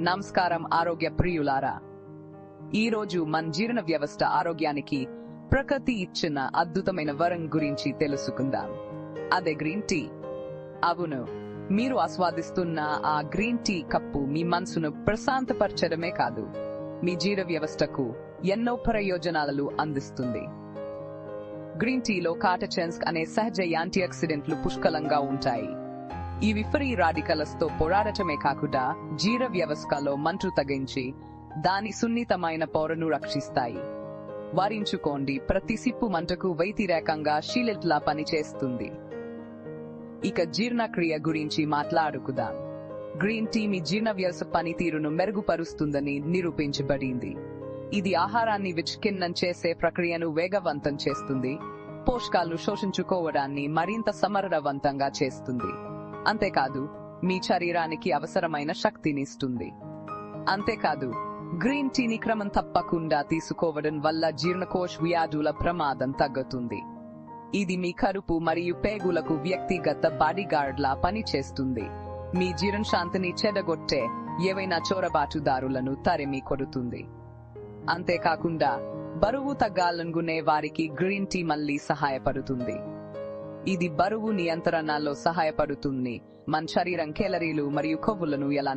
నమస్కారం ఆరోగ్య ప్రియులారా. ఈ రోజు మన జీర్ణ వ్యవస్థ ఆరోగ్యానికి ప్రకృతి ఇచ్చిన అద్భుతమైన వరం గురించి తెలుసుకుందాం. అదే గ్రీన్ టీ. అవును మీరు ఆస్వాదిస్తున్న ఆ గ్రీన్ టీ కప్పు మీ మనసును ప్రశాంతపరచడమే కాదు మీ జీర్ణ వ్యవస్థకు ఎన్నో ప్రయోజనాలను అందిస్తుంది. గ్రీన్ టీలో కాటచెన్స్ అనే సహజ యాంటీ ఆక్సిడెంట్లు పుష్కలంగా ఉంటాయి. ఈ విఫరీ రాడికల్స్తో పోరాడటమే కాకుండా జీర వ్యవస్థలో మంటు తగ్గించి దాని సున్నితమైన పౌరను రక్షిస్తాయి. వారించుకోండి ప్రతి సిప్పు మంటకు వైతిరేకంగా షీలెట్లా పనిచేస్తుంది. ఇక జీర్ణక్రియ గురించి మాట్లాడుకుదాం. గ్రీన్ టీ మీ జీర్ణ వ్యవస్థ పనితీరును మెరుగుపరుస్తుందని నిరూపించబడింది. ఇది ఆహారాన్ని విచ్ఛిన్నం చేసే ప్రక్రియను వేగవంతం చేస్తుంది. పోషకాలు శోషించుకోవడాన్ని మరింత సమర్థవంతంగా చేస్తుంది. అంతేకాదు మీ శరీరానికి అవసరమైన శక్తినిస్తుంది. అంతేకాదు గ్రీన్ టీని క్రమం తప్పకుండా తీసుకోవడం వల్ల జీర్ణకోశ వ్యాధుల ప్రమాదం తగ్గుతుంది. ఇది మీ కరుపు మరియు పేగులకు వ్యక్తిగత బాడీగార్డ్ లా పనిచేస్తుంది. మీ జీర్ణశాంతిని చెడగొట్టే ఏవైనా చోరబాటుదారులను తరిమి కొడుతుంది. అంతేకాకుండా బరువు తగ్గాలనుకునే వారికి గ్రీన్ టీ మళ్ళీ సహాయపడుతుంది. ఇది బరువు నియంత్రణలో సహాయపడుతుంది. మన శరీరం కేలరీలు మరియు కొవ్వులను ఎలా